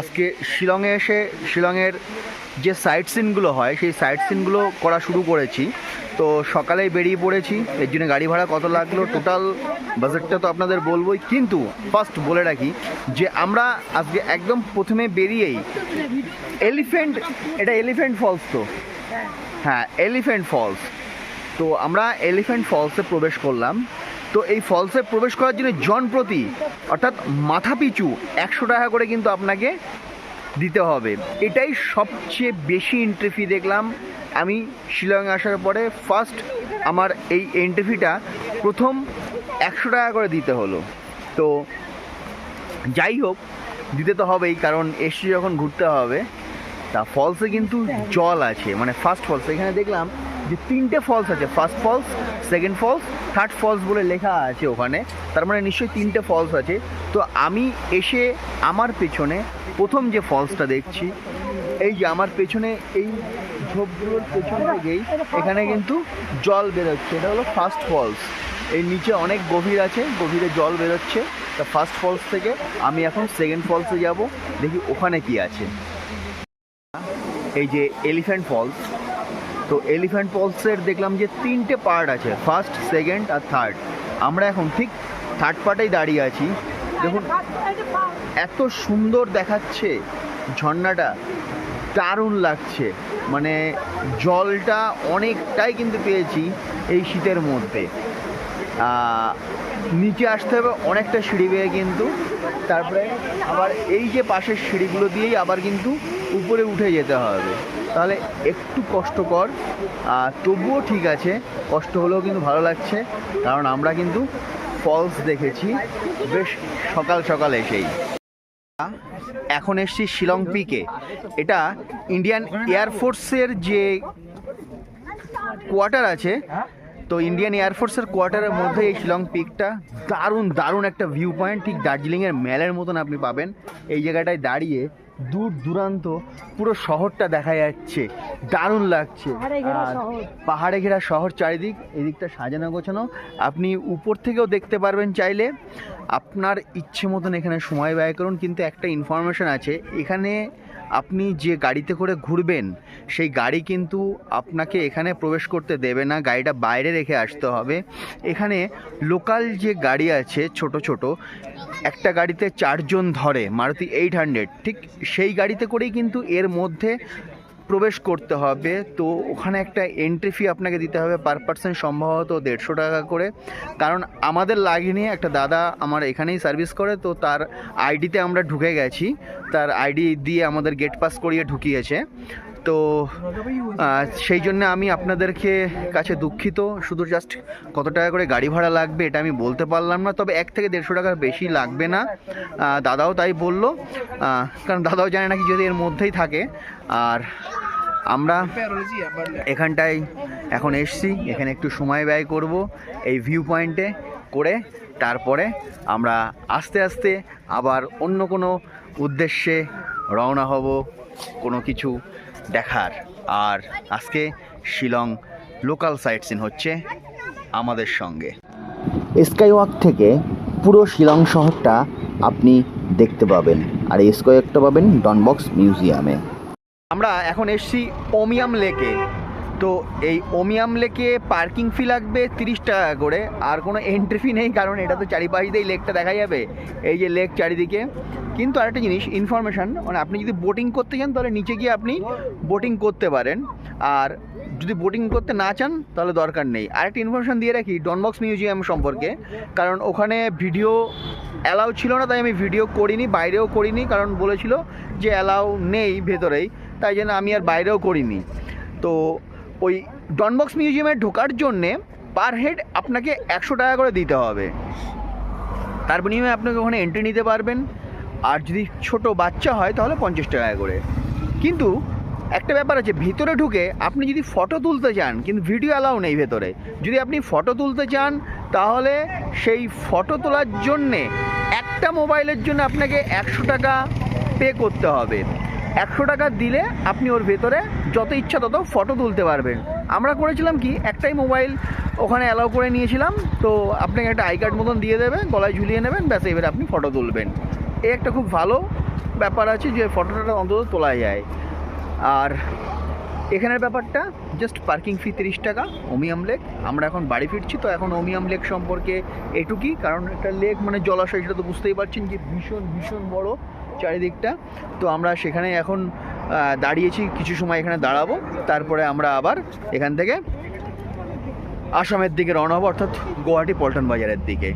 আজকে শিলংয়ে এসে শিলংয়ের যে সাইট সিনগুলো হয়, সেই সাইট সিনগুলো করা শুরু করেছি। তো সকালেই বেরিয়ে পড়েছি, এর জন্য গাড়ি ভাড়া কত লাগল টোটাল বাজেটটা তো আপনাদের বলবোই। কিন্তু ফার্স্ট বলে রাখি যে আমরা আজকে একদম প্রথমে বেরিয়েই এলিফেন্ট এটা এলিফেন্ট ফলস তো? হ্যাঁ এলিফেন্ট ফলস তো আমরা এলিফ্যান্ট ফলসে প্রবেশ করলাম। তো এই ফলসে প্রবেশ করার জন্য জন প্রতি, অর্থাৎ মাথা পিছু একশো টাকা করে কিন্তু আপনাকে দিতে হবে। এটাই সবচেয়ে বেশি এন্ট্রি ফি দেখলাম। আমি শিলং আসার পরে ফার্স্ট আমার এই এন্ট্রি ফিটা প্রথম একশো টাকা করে দিতে হলো। তো যাই হোক, দিতে তো হবেই, কারণ এসে যখন ঘুরতে হবে, তা ফলসে কিন্তু জল আছে। মানে ফার্স্ট ফলস এখানে দেখলাম যে তিনটে ফলস আছে। First falls second falls third falls বলে লেখা আছে ওখানে। তার মানে নিশ্চয়ই তিনটে ফলস আছে। তো আমি এসে আমার পেছনে প্রথম যে ফলসটা দেখছি, এই যে আমার পেছনে এই ঝোপগুলোর পেছন থেকেই এখানে কিন্তু জল বেরোচ্ছে। এটা হলো ফার্স্ট ফলস। এই নিচে অনেক গভীর আছে, গভীরে জল বেরোচ্ছে। তা ফার্স্ট ফলস থেকে আমি এখন সেকেন্ড ফলসে যাব। দেখি ওখানে কি আছে। এই যে এলিফ্যান্ট ফলস। তো এলিফ্যান্ট ফলসের দেখলাম যে তিনটে পার্ট আছে ফার্স্ট সেকেন্ড আর থার্ড আমরা এখন ঠিক থার্ড পার্টেই দাঁড়িয়ে আছি। দেখুন, এত সুন্দর দেখাচ্ছে ঝর্ণাটা, দারুণ লাগছে। মানে জলটা অনেকটাই কিন্তু পেয়েছি এই শীতের মধ্যে। নিচে আসতে হবে অনেকটা সিঁড়ি বেয়ে কিন্তু। তারপরে আবার এই যে পাশের সিঁড়িগুলো দিয়েই আবার কিন্তু উপরে উঠে যেতে হবে। তাহলে একটু কষ্টকর তবুও ঠিক আছে, কষ্ট হলেও কিন্তু ভালো লাগছে, কারণ আমরা কিন্তু ফলস দেখেছি, বেশ সকাল সকাল এসেই। এখন এসছি শিলং পিকে। এটা ইন্ডিয়ান এয়ারফোর্সের যে কোয়ার্টার আছে, তো ইন্ডিয়ান এয়ারফোর্সের কোয়ার্টারের মধ্যে এই শিলং পিকটা দারুণ দারুণ একটা ভিউ পয়েন্ট ঠিক দার্জিলিংয়ের মেলের মতন আপনি পাবেন। এই জায়গাটায় দাঁড়িয়ে দূর দূরান্ত পুরো শহরটা দেখা যাচ্ছে। দারুণ লাগছে। পাহাড়ে ঘেরা শহর। চারিদিক এদিকটা সাজানো গোছানো। আপনি উপর থেকেও দেখতে পারবেন চাইলে। আপনার ইচ্ছে মতন এখানে সময় ব্যয় করুন কিন্তু একটা ইনফরমেশন আছে। এখানে আপনি যে গাড়িতে করে ঘুরবেন, সেই গাড়ি কিন্তু আপনাকে এখানে প্রবেশ করতে দেবে না, গাড়িটা বাইরে রেখে আসতে হবে। এখানে লোকাল যে গাড়ি আছে, ছোট ছোট, একটা গাড়িতে চারজন ধরে, মারুতি এইট হান্ড্রেড, ঠিক সেই গাড়িতে করেই কিন্তু এর মধ্যে প্রবেশ করতে হবে, তো ওখানে একটা এন্ট্রি ফি আপনাকে দিতে হবে পার পার্সন সম্ভবত দেড়শো টাকা করে। কারণ আমাদের লাগেনি, একটা দাদা আমার এখানেই সার্ভিস করে, তো তার আইডিতে আমরা ঢুকে গেছি। তার আইডি দিয়ে আমাদের গেট পাস করিয়ে ঢুকিয়েছে। তো সেই জন্য আমি আপনাদেরকে কাছে দুঃখিত। শুধু জাস্ট কত টাকা করে গাড়ি ভাড়া লাগবে এটা আমি বলতে পারলাম না, তবে এক থেকে দেড়শো টাকার বেশি লাগবে না। দাদাও তাই বলল। কারণ দাদাও জানে নাকি যদি এর মধ্যেই থাকে। আর আমরা এখানটায় এখন এসছি, এখানে একটু সময় ব্যয় করব এই ভিউ পয়েন্টে করে, তারপরে আমরা আস্তে আস্তে আবার অন্য কোনো উদ্দেশ্যে রওনা হব, কোনো কিছু দেখার। আর আজকে শিলং লোকাল সাইট সিন হচ্ছে আমাদের সঙ্গে। স্কাই ওয়াক থেকে পুরো শিলং শহরটা আপনি দেখতে পাবেন। আর এই স্কাই ওয়াকটা পাবেন ডনবক্স মিউজিয়ামে। আমরা এখন এসছি ওমিয়াম লেকে। তো এই ওমিয়াম লেকে পার্কিং ফি লাগবে তিরিশ টাকা করে। আর কোনো এন্ট্রি ফি নেই, কারণ এটা তো চারিপাশ দিয়েই লেকটা দেখা যাবে। এই যে লেক চারিদিকে। কিন্তু আরেকটা জিনিস ইনফরমেশান মানে আপনি যদি বোটিং করতে চান, তাহলে নিচে গিয়ে আপনি বোটিং করতে পারেন। আর যদি বোটিং করতে না চান, তাহলে দরকার নেই। আরেকটা ইনফরমেশান দিয়ে রাখি ডনবক্স মিউজিয়াম সম্পর্কে। কারণ ওখানে ভিডিও অ্যালাউ ছিল না, তাই আমি ভিডিও করিনি, বাইরেও করিনি, কারণ বলেছিল যে অ্যালাউ নেই ভেতরেই। তাই জন্য আমি আর বাইরেও করিনি। তো ওই ডনবক্স মিউজিয়ামে ঢোকার জন্যে পার হেড আপনাকে একশো টাকা করে দিতে হবে। তার বিনিময়ে আপনাকে ওখানে এন্ট্রি নিতে পারবেন। আর যদি ছোট বাচ্চা হয় তাহলে পঞ্চাশ টাকা করে। কিন্তু একটা ব্যাপার আছে, ভিতরে ঢুকে আপনি যদি ফটো তুলতে চান, কিন্তু ভিডিও অ্যালাউ নেই ভেতরে। যদি আপনি ফটো তুলতে চান, তাহলে সেই ফটো তোলার জন্যে একটা মোবাইলের জন্য আপনাকে একশো টাকা পে করতে হবে। একশো টাকা দিলে আপনি ওর ভেতরে যত ইচ্ছা তত ফটো তুলতে পারবেন। আমরা করেছিলাম কি, একটাই মোবাইল ওখানে অ্যালাউ করে নিয়েছিলাম, তো আপনাকে একটা আই কার্ড মতন দিয়ে দেবে, গলায় ঝুলিয়ে নেবেন, ব্যাস এবারে আপনি ফটো তুলবেন। এই একটা খুব ভালো ব্যাপার আছে যে ফটোটা অন্তত তোলা যায়। আর এখানের ব্যাপারটা জাস্ট পার্কিং ফি তিরিশ টাকা ওমিয়াম লেক আমরা এখন বাড়ি ফিরছি, তো এখন ওমিয়াম লেক সম্পর্কে এটুকুই, কারণ একটা লেক মানে জলাশয়, সেটা তো বুঝতেই পারছেন যে ভীষণ ভীষণ বড়। চারিদিকটা। তো আমরা সেখানে এখন দাঁড়িয়েছি, কিছু সময় এখানে দাঁড়াবো, তারপরে আমরা আবার এখান থেকে আসামের দিকে রওনা হব, অর্থাৎ গুয়াহাটি পল্টন বাজারের দিকে।